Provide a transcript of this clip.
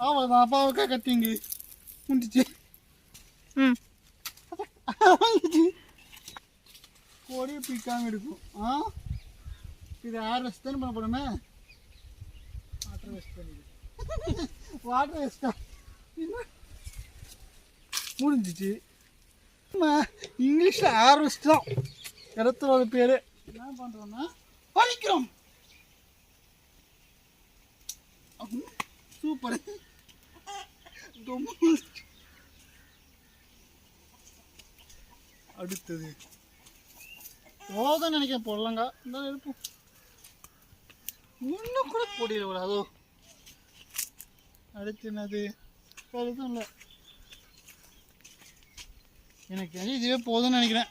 அவ்வளோதான் அப்பாவுக்கா கத்திங்க முடிச்சு ம். கோடியை பிக்காம இருக்கும். ஆ? இது ஆறு வருஷம் தானே பண்ண போறோமே வாட்டர் வேஸ்ட் பண்ணிடு வாட்டர் வேஸ்டா முடிஞ்சிச்சு. இங்கிலீஷில் ஹார்வெஸ்ட் தான். இடத்தோட பேர். என்ன பண்ணுறோன்னா பறிக்கிறோம் சூப்பர். அடுத்தது. போதும் நினைக்கிறேன் பொருளங்க இருந்தாலும் எடுப்போம். இன்னும் கூட பொடியில் விட அதோ. அடுத்து என்னது? வேறு எதுவும் இல்லை. எனக்கு இதுவே போதும்னு நினைக்கிறேன்.